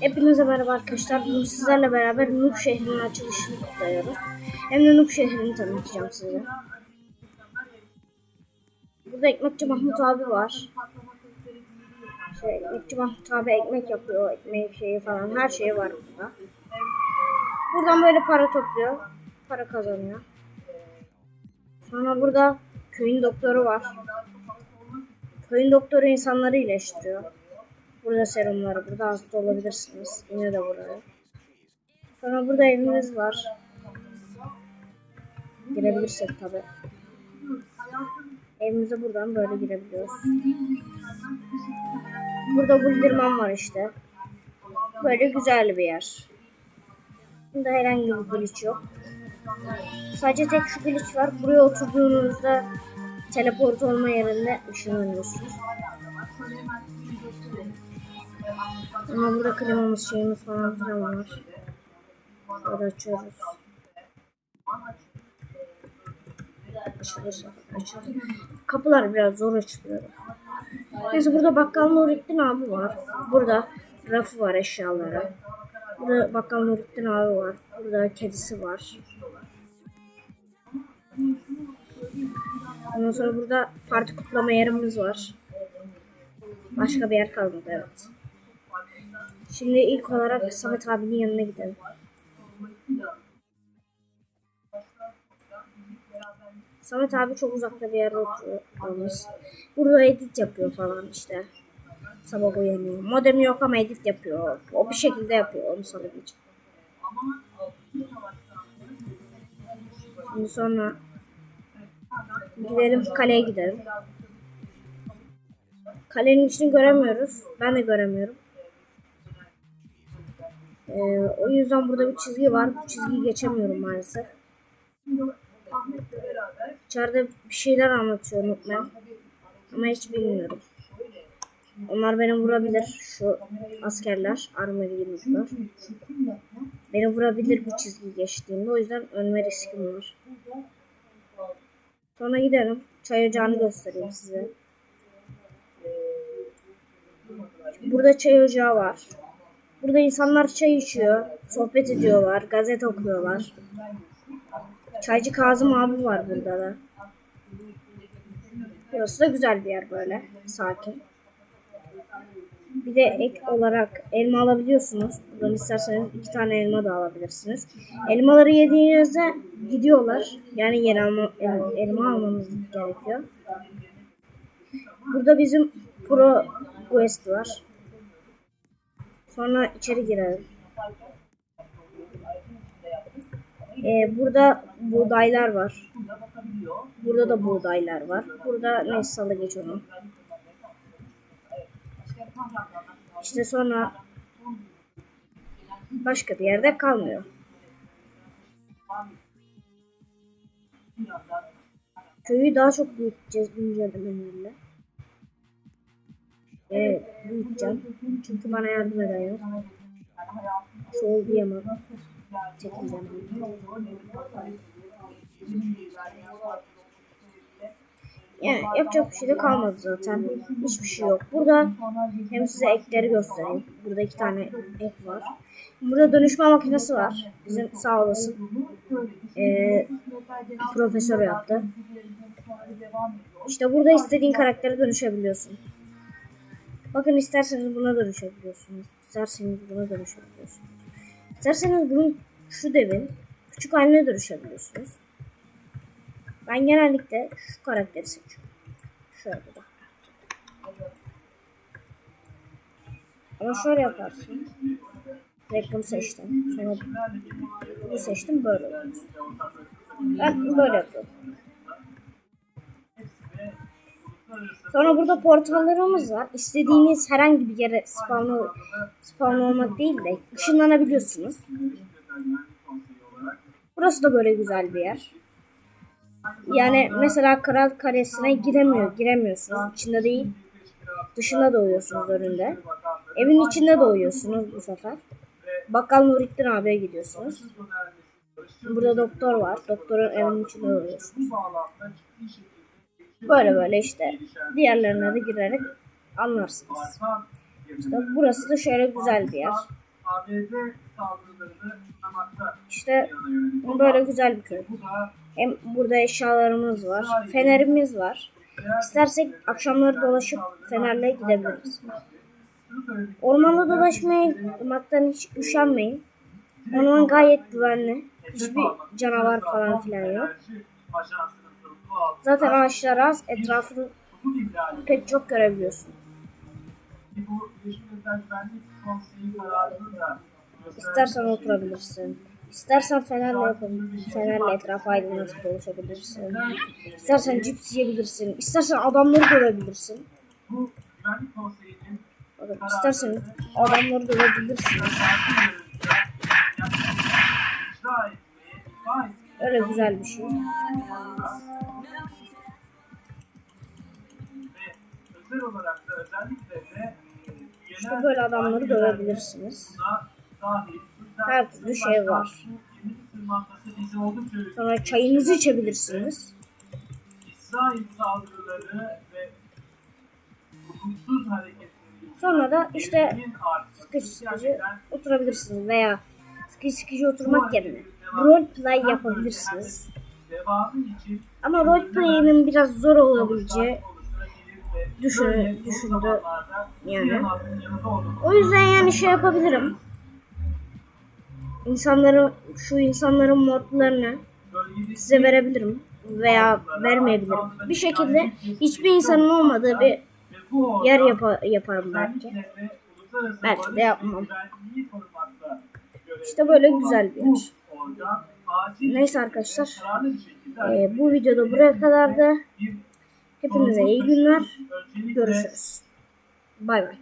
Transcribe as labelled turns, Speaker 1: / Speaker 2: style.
Speaker 1: Hepinize merhaba arkadaşlar. Bugün sizlerle beraber Noob şehrinin açılışını kutluyoruz. Hem de Noob şehrini tanıtacağım size. Burada Ekmekçi Mahmut abi var. Şey, Ekmekçi Mahmut abi ekmek yapıyor. Ekmeği şeyi falan her şeyi var burada. Buradan böyle para topluyor. Para kazanıyor. Sonra burada köyün doktoru var. Köyün doktoru insanları iyileştiriyor. Burada serumları, burada hasta olabilirsiniz. Yine de burada. Sonra burada evimiz var. Girebilirsek tabi. Evimize buradan böyle girebiliyoruz. Burada buldirman var işte. Böyle güzel bir yer. Burada herhangi bir glitch yok. Sadece tek şu glitch var. Buraya oturduğunuzda teleport olma yerinde ışınlanıyorsunuz. Ama burada klimamız şeyimiz falan filan var. Böyle açıyoruz. Açılırsa açılır. Kapılar biraz zor açılıyor. Neyse burada bakkal Nurettin abi var. Burada rafı var eşyaları. Burada bakkal Nurettin abi var. Burada kedisi var. Ondan sonra burada parti kutlama yerimiz var. Başka bir yer kalmadı evet. Şimdi ilk olarak Samet abinin yanına gidelim. Samet abi çok uzakta bir yerde oturuyor. Olmuş. Burada edit yapıyor falan işte. Sabah uyanıyor. Modemi yok ama edit yapıyor. O bir şekilde yapıyor onu sana geçip. Şimdi sonra gidelim kaleye gidelim. Kalenin içini göremiyoruz. Ben de göremiyorum. Ee, o yüzden burada bir çizgi var. Bu çizgiyi geçemiyorum maalesef. İçeride bir şeyler anlatıyor Nutman. Ama hiç bilmiyorum. Onlar beni vurabilir. Şu askerler, armory yunuslar. Beni vurabilir bu çizgi geçtiğimde. O yüzden ölme riskim var. Sonra gidelim. Çay ocağını göstereyim size. Burada çay ocağı var. Burada insanlar çay içiyor, sohbet ediyorlar, gazete okuyorlar. Çaycı Kazım abi var burada da. Burası da güzel bir yer böyle, sakin. Bir de ek olarak elma alabiliyorsunuz. Buradan isterseniz iki tane elma da alabilirsiniz. Elmaları yediğinizde gidiyorlar. Yani yeni alma, el- elma almamız gerekiyor. Burada bizim Pro Quest var. Sonra içeri girelim. Ee, burada buğdaylar var. Burada da buğdaylar var. Burada neyse salı geç onu. İşte sonra başka bir yerde kalmıyor. Köyü daha çok büyüteceğiz güncellemelerle. Evet, büyüteceğim. Çünkü bana yardım eden. Çoğul diyemem. Çekileceğim. Yani yapacak bir şey de kalmadı zaten. Hiçbir şey yok. Burada hem size ekleri göstereyim. Burada iki tane ek var. Burada dönüşme makinesi var. Bizim sağ olasın. Ee, profesör yaptı. İşte burada istediğin karaktere dönüşebiliyorsun. Bakın isterseniz buna dönüşebiliyorsunuz. İsterseniz buna dönüşebiliyorsunuz. İsterseniz bunun şu devin küçük haline dönüşebiliyorsunuz. Ben genellikle şu karakteri seçiyorum. Şöyle bak. Ama şöyle yaparsın. Bunu seçtim. Sonra bunu seçtim böyle oluyor. Ben böyle yapıyorum. Sonra burada portallarımız var. İstediğiniz herhangi bir yere spawn, olmak değil de ışınlanabiliyorsunuz. Burası da böyle güzel bir yer. Yani mesela Kral Kalesi'ne giremiyor, giremiyorsunuz. İçinde değil, dışında doğuyorsunuz önünde. Evin içinde doğuyorsunuz bu sefer. Bakkal Nurettin abiye gidiyorsunuz. Burada doktor var. Doktorun evinin içinde doğuyorsunuz. Böyle böyle işte diğerlerine de girerek anlarsınız. İşte burası da şöyle güzel bir yer. İşte böyle güzel bir köy. Hem burada eşyalarımız var. Fenerimiz var. İstersek akşamları dolaşıp fenerle gidebiliriz. Ormanda dolaşmaktan hiç üşenmeyin. Orman gayet güvenli. Hiçbir canavar falan filan yok. Zaten ağaçlar az. Etrafını pek çok görebiliyorsun. İstersen oturabilirsin. İstersen fenerle yapın. Fenerle etrafı aydınlatıp dolaşabilirsin. İstersen cips yiyebilirsin. İstersen adamları
Speaker 2: Konseyi'nin
Speaker 1: Bakın isterseniz adamları dövebilirsiniz. Öyle güzel bir şey.
Speaker 2: ve özel olarak da özellikle de e,
Speaker 1: İşte böyle adamları dövebilirsiniz. Her türlü şey var. Sonra çayınızı içebilirsiniz.
Speaker 2: İsrail saldırıları ve hukuksuz hareketleri
Speaker 1: Sonra da işte sıkıcı sıkıcı oturabilirsiniz veya sıkıcı sıkıcı oturmak yerine role play yapabilirsiniz. Ama role play'inin biraz zor olabileceği düşündü
Speaker 2: zamanlarda
Speaker 1: yani. O yüzden yani şey yapabilirim. İnsanların şu insanların modlarını size verebilirim veya vermeyebilirim. Bir şekilde hiçbir insanın olmadığı bir yer yapa- yaparım belki. Belki de yapmam. İşte böyle güzel bir yer. Neyse arkadaşlar. Ee, bu videoda buraya kadardı.
Speaker 2: bir
Speaker 1: Hepinize iyi günler. Görüşürüz. Bay bay.